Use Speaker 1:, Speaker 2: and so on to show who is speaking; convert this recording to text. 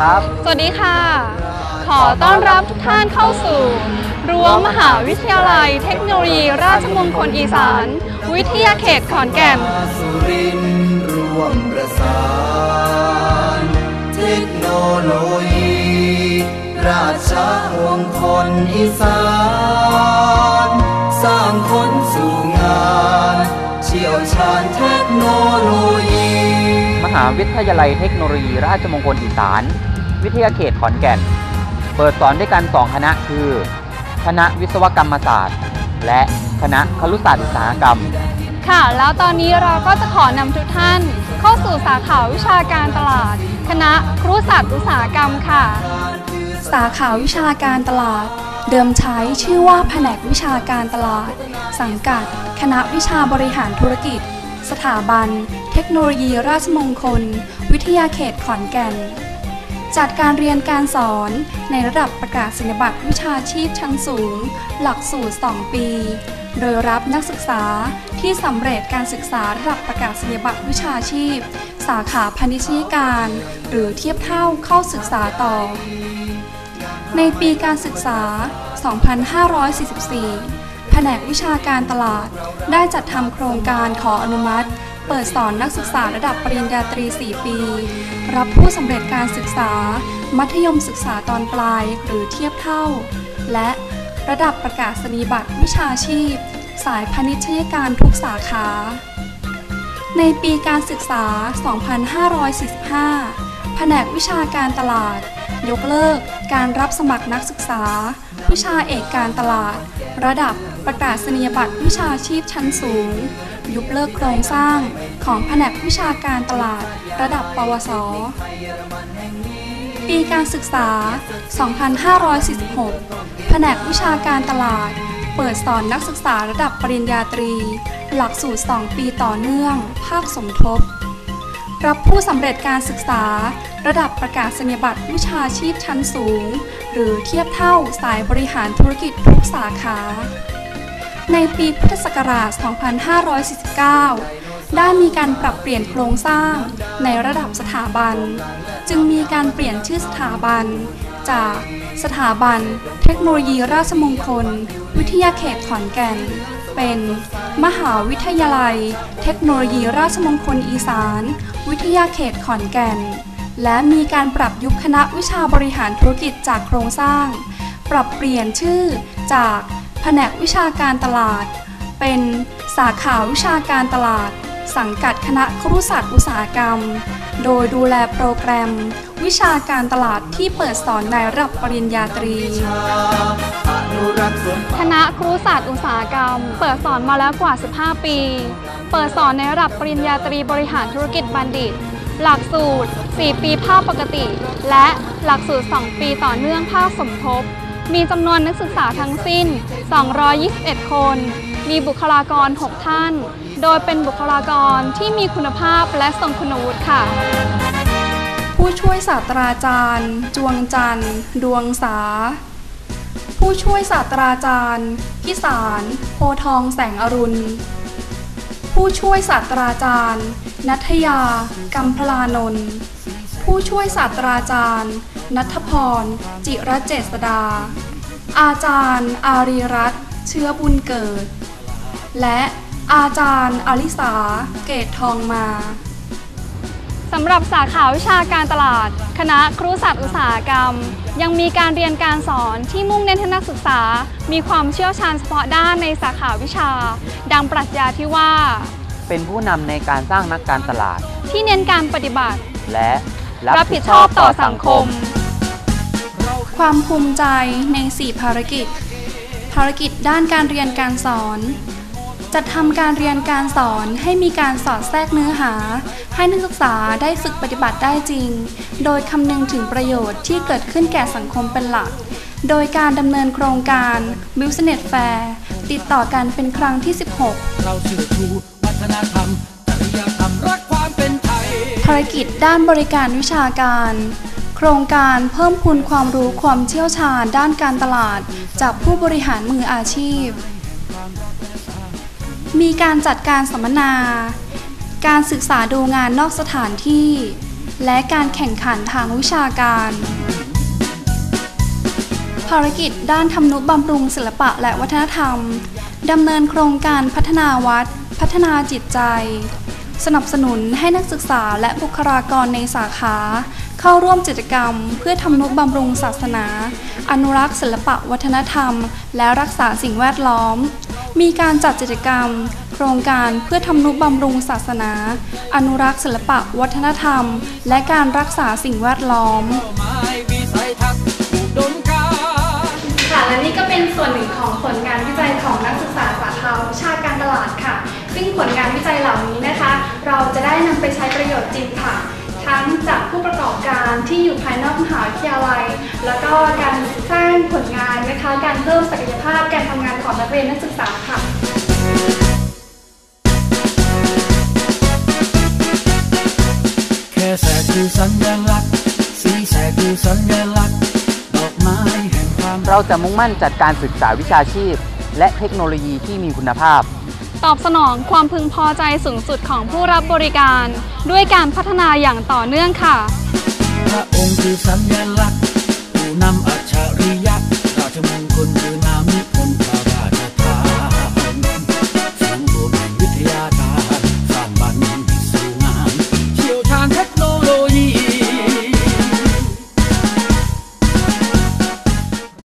Speaker 1: ครับ
Speaker 2: สวัสดีค่ะ ขอต้อนรับทุกท่านเข้าสู่รั้วมหาวิทยาลัย เทคโนโลยี ราชมงคลอีสาน วิทยาเขตขอนแก่น
Speaker 3: สุรินทร์ร่วมประสานเทคโนโลยี ราชมงคลอีสาน สร้างคนสู่งานเชี่ยวชาญเทคโนโลยี
Speaker 1: มหาวิทยาลัยเทคโนโลยี ราชมงคลอีสาน วิทยาเขตขอนแก่น เปิดสอนด้วยกันสองคณะคือ คณะวิศวกรรมศาสตร์ และคณะครุศาสตร์อุตสาหกรรม
Speaker 2: ค่ะ แล้วตอนนี้เราก็จะขอนำทุกท่าน เข้าสู่สาขาวิชาการตลาด คณะครุศาสตร์อุตสาหกรรมค่ะ
Speaker 4: สาขาวิชาการตลาด เดิมใช้ชื่อว่าแผนกวิชาการตลาด สังกัด คณะวิชาบริหารธุรกิจ สถาบัน เทคโนโลยีราชมงคล วิทยาเขตขอนแก่น จัดการเรียนการสอนในระดับประกาศนียบัตรวิชาชีพชั้นสูง หลักสูตร 2 ปี โดยรับนักศึกษาที่สำเร็จการศึกษาระดับประกาศนียบัตรวิชาชีพ สาขาพาณิชยการ หรือเทียบเท่าเข้าศึกษาต่อ ในปีการศึกษา 2544 แผนกวิชาการตลาด ได้จัดทำโครงการขออนุมัติ เปิดสอนนักศึกษาระดับปริญญาตรี 4 ปี รับผู้สำเร็จการศึกษา มัธยมศึกษาตอนปลายหรือเทียบเท่า และระดับประกาศนียบัตรวิชาชีพ สายพาณิชยการทุกสาขา ในปีการศึกษา 2545 แผนกวิชาการตลาด ยกเลิกการรับสมัครนักศึกษา วิชาเอกการตลาด ระดับประกาศนียบัตรวิชาชีพชั้นสูง ยุบเลิกโครงสร้างของแผนกวิชาการตลาดระดับปวส ปีการศึกษา 2546 แผนกวิชาการตลาด เปิดสอนนักศึกษาระดับปริญญาตรี หลักสูตร 2 ปีต่อเนื่อง ภาคสมทบ รับผู้สำเร็จการศึกษา ระดับประกาศนียบัตรวิชาชีพชั้นสูง หรือเทียบเท่าสายบริหารธุรกิจทุกสาขา ในปีพุทธศักราช 2549 ได้มีการปรับเปลี่ยนโครงสร้างในระดับสถาบัน จึงมีการเปลี่ยนชื่อสถาบัน จากสถาบัน เทคโนโลยีราชมงคล วิทยาเขตขอนแก่น เป็น มหาวิทยาลัย เทคโนโลยีราชมงคลอีสาน วิทยาเขตขอนแก่น และมีการปรับยุคคณะวิชาบริหารธุรกิจจากโครงสร้าง ปรับเปลี่ยนชื่อจาก นกวิชาการตลาด เป็นสาขาวิชาการตลาด สังกัดคณะครุศาสตร์อุตสาหกรรม โดยดูแลโปรแกรม วิชาการตลาดที่เปิดสอนในระดับปริญญาตรี
Speaker 2: คณะครุศาสตร์อุตสาหกรรม เปิดสอนมาแล้วกว่า 15 ปี เปิดสอนในระดับปริญญาตรีบริหารธุรกิจบัณฑิต หลักสูตร 4 ปีภาคปกติ และหลักสูตร 2 ปีต่อเนื่องภาคสมทบ มีจำนวนนักศึกษาทั้งสิ้น 221 คน มีบุคลากร 6 ท่าน โดยเป็นบุคลากรที่มีคุณภาพและทรงคุณวุฒิค่ะ
Speaker 4: ผู้ช่วยศาสตราจารย์ จวงจันทร์ ดวงสา ผู้ช่วยศาสตราจารย์ พิสาร โพทองแสงอรุณ ผู้ช่วยศาสตราจารย์ นัทยา กัมพลานนท์ผู้ช่วยศาสตราจารย์ นัทพร จิรเจษดา อาจารย์ อารีรัตน์เชื้อบุญเกิด และอาจารย์อลิสา เกตทองมา
Speaker 2: สำหรับสาขาวิชาการตลาด คณะครุศาสตร์อุตสาหกรรม ยังมีการเรียนการสอนที่มุ่งเน้นให้นักศึกษา มีความเชี่ยวชาญเฉพาะด้านในสาขาวิชา ดังปรัชญาที่ว่า
Speaker 1: เป็นผู้นำในการสร้างนักการตลาด
Speaker 2: ที่เน้นการปฏิบัติ
Speaker 1: และ
Speaker 2: รับผิดชอบต่อสังคม
Speaker 4: ความภูมิใจใน 4 ภารกิจ ภารกิจด้านการเรียนการสอน จัดทำการเรียนการสอนให้มีการสอดแทรกเนื้อหา ให้นักศึกษาได้ฝึกปฏิบัติได้จริง โดยคำนึงถึงประโยชน์ที่เกิดขึ้นแก่สังคมเป็นหลัก โดยการดำเนินโครงการ Business Fair ติดต่อกันเป็นครั้งที่ 16
Speaker 5: เราเชื่อชูวัฒนธรรมจริยธรรมรักความเป็นไทย
Speaker 4: ภารกิจด้านบริการวิชาการ คโครงการเพิ่มพูนความรู้ความเชี่ยวชาญด้านการตลาด จากผู้บริหารมืออาชีพ มีการจัดการสัมมนา การศึกษาดูงานนอกสถานที่ และการแข่งขันทางวิชาการ ภารกิจด้านทำนุบำรุงศิลปะและวัฒนธรรมดำเนินโครงการพัฒนาวัด พัฒนาจิตใจ สนับสนุนให้นักศึกษาและบุคลากรในสาขา เข้าร่วมกิจกรรม เพื่อทำนุบำรุงศาสนา อนุรักษ์ศิลปะวัฒนธรรม และรักษาสิ่งแวดล้อม มีการจัดกิจกรรม โครงการเพื่อทำนุบำรุงศาสนา อนุรักษ์ศิลปะวัฒนธรรม และการรักษาสิ่งแวดล้อม
Speaker 2: ค่ะและนี่ก็เป็นส่วนหนึ่งของผลงานวิจัยของนักศึกษาสาขาวิชาการตลาดค่ะ ซึ่งผลงานวิจัยเหล่านี้นะคะ เราจะได้นำไปใช้ประโยชน์จริงค่ะ ทั้งจากผู้ประกอบการที่อยู่ภายนอกมหาวิทยาลัย แล้วก็การสร้างผลงานนะคะการเพิ่มศักยภาพการทำงานของนักเรียนนักศึกษาค่ะ
Speaker 5: แค่แสกคือสัญลักษณ์สีแสกคือสัญลักษณ์ดอกไม้แห่งความ
Speaker 1: เราจะมุ่งมั่นจัดการศึกษาวิชาชีพ และเทคโนโลยีที่มีคุณภาพ
Speaker 2: ตอบสนองความพึงพอใจสูงสุดของผู้รับบริการ ด้วยการพัฒนาอย่างต่อเนื่องค่ะ
Speaker 5: พระองค์คือสัญลักษณ์ผู้นำอัจฉริยะราชมงคลคื